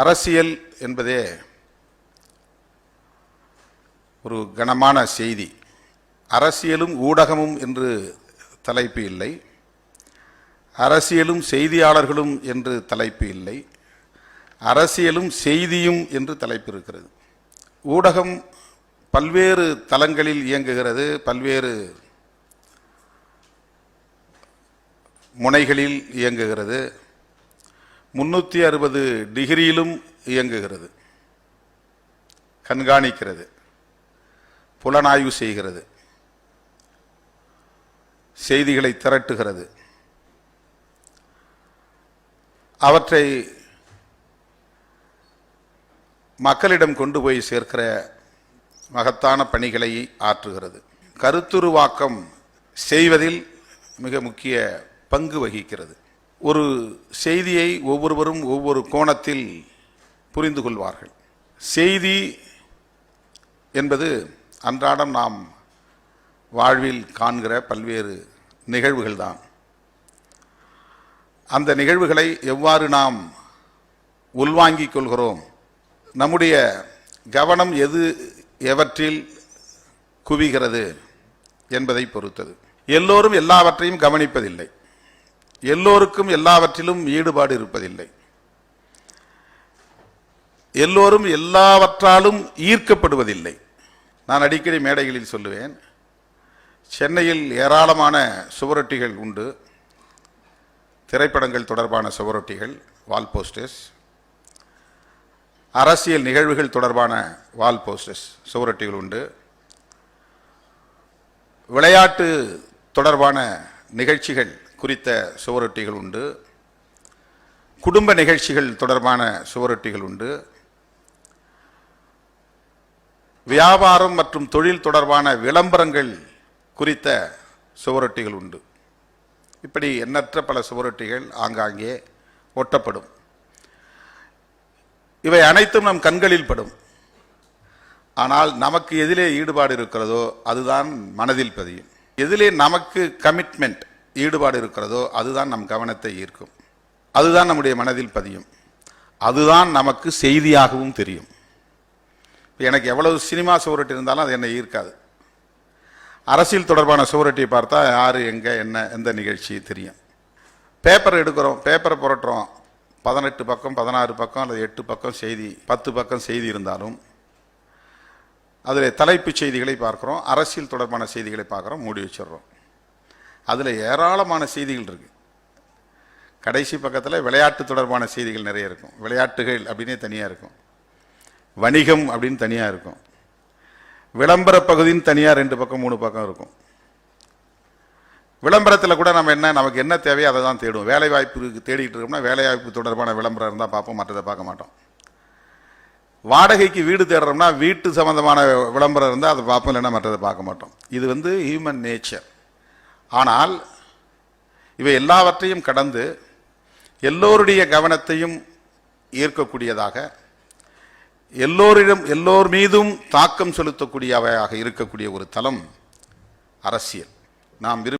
அரசியல் என்பதே ஒரு கனமான செய்தி. அரசியலும் ஊடகமும் என்று தலைப்பு இல்லை. அரசியலும் செய்தியாளர்களும் என்று தலைப்பு இல்லை. அரசியலும் செய்தியும் என்று தலைப்பு இருக்கிறது. ஊடகம் பல்வேறு தளங்களில் இயங்குகிறது. பல்வேறு முனைகளில் இயங்குகிறது. முன்னூற்றி அறுபது டிகிரியிலும் இயங்குகிறது. கண்காணிக்கிறது. புலனாய்வு செய்கிறது. செய்திகளை திரட்டுகிறது. அவற்றை மக்களிடம் கொண்டு போய் சேர்க்கிற மகத்தான பணிகளை ஆற்றுகிறது. கருத்துருவாக்கம் செய்வதில் மிக முக்கிய பங்கு வகிக்கிறது. ஒரு செய்தியை ஒவ்வொருவரும் ஒவ்வொரு கோணத்தில் புரிந்து கொள்வார்கள். செய்தி என்பது அன்றாடம் நாம் வாழ்வில் காண்கிற பல்வேறு நிகழ்வுகள் தான் அந்த நிகழ்வுகளை எவ்வாறு நாம் உள்வாங்கிக் கொள்கிறோம்? நம்முடைய கவனம் எது எவற்றில் குவிகிறது என்பதை பொறுத்தது. எல்லோரும் எல்லாவற்றையும் கவனிப்பதில்லை. எல்லோருக்கும் எல்லாவற்றிலும் ஈடுபாடு இருப்பதில்லை. எல்லோரும் எல்லாவற்றாலும் ஈர்க்கப்படுவதில்லை. நான் அடிக்கடி மேடைகளில் சொல்லுவேன் சென்னையில் ஏராளமான சுவரொட்டிகள் உண்டு. திரைப்படங்கள் தொடர்பான சுவரொட்டிகள் வால் போஸ்டர்ஸ். அரசியல் நிகழ்வுகள் தொடர்பான வால் போஸ்டர்ஸ் சுவரொட்டிகள் உண்டு. விளையாட்டு தொடர்பான நிகழ்ச்சிகள் குறித்த சுவரொட்டிகள் உண்டு. குடும்ப நிகழ்ச்சிகள் தொடர்பான சுவரொட்டிகள் உண்டு. வியாபாரம் மற்றும் தொழில் தொடர்பான விளம்பரங்கள் குறித்த சுவரொட்டிகள் உண்டு. இப்படி எண்ணற்ற பல சுவரொட்டிகள் ஆங்காங்கே ஒட்டப்படும். இவை அனைத்தும் நம் கண்களில் படும். ஆனால் நமக்கு எதிலே ஈடுபாடு இருக்கிறதோ அதுதான் மனதில் பதியும். எதிலே நமக்கு கமிட்மெண்ட் ஈடுபாடு இருக்கிறதோ அதுதான் நம் கவனத்தை ஈர்க்கும். அதுதான் நம்முடைய மனதில் பதியும். அதுதான் நமக்கு செய்தியாகவும் தெரியும். எனக்கு எவ்வளவு சினிமா சுவரொட்டி இருந்தாலும் அது என்னை ஈர்க்காது. அரசியல் தொடர்பான சுவரட்டியை பார்த்தா யார் எங்கே என்ன எந்த நிகழ்ச்சி தெரியும். பேப்பர் எடுக்கிறோம் பேப்பரை புரட்டுறோம். பதினெட்டு பக்கம் பதினாறு பக்கம் அல்லது எட்டு பக்கம் செய்தி பத்து பக்கம் செய்தி இருந்தாலும் அதில் தலைப்புச் செய்திகளை பார்க்குறோம் அரசியல் தொடர்பான செய்திகளை பார்க்குறோம் மூடி வச்சிடுறோம். அதில் ஏராளமான செய்திகள் இருக்குது கடைசி பக்கத்தில் விளையாட்டு தொடர்பான செய்திகள் நிறைய இருக்கும். விளையாட்டுகள் அப்படின்னே தனியாக இருக்கும். வணிகம் அப்படின்னு தனியாக இருக்கும். விளம்பர பகுதின்னு தனியாக ரெண்டு பக்கம் மூணு பக்கம் இருக்கும். விளம்பரத்தில் கூட நம்ம என்ன நமக்கு என்ன தேவையோ அதை தான் தேடுவோம். வேலைவாய்ப்பு தேடிக்கிட்டு இருக்கோம்னா வேலை வாய்ப்பு தொடர்பான விளம்பரம் இருந்தால் பார்ப்போம் மற்றதை பார்க்க மாட்டோம். வாடகைக்கு வீடு தேடுறோம்னா வீட்டு சம்மந்தமான விளம்பரம் இருந்தால் அதை பார்ப்போம் இல்லைன்னா மற்றதை பார்க்க மாட்டோம். இது வந்து ஹியூமன் நேச்சர் ஆனால் இவை எல்லாவற்றையும் கடந்து எல்லோருடைய கவனத்தையும் ஈர்க்கக்கூடியதாக எல்லோரிடம் எல்லோர் மீதும் தாக்கம் செலுத்தக்கூடியவையாக இருக்கக்கூடிய ஒரு தலம் அரசியல். நாம் விரும்ப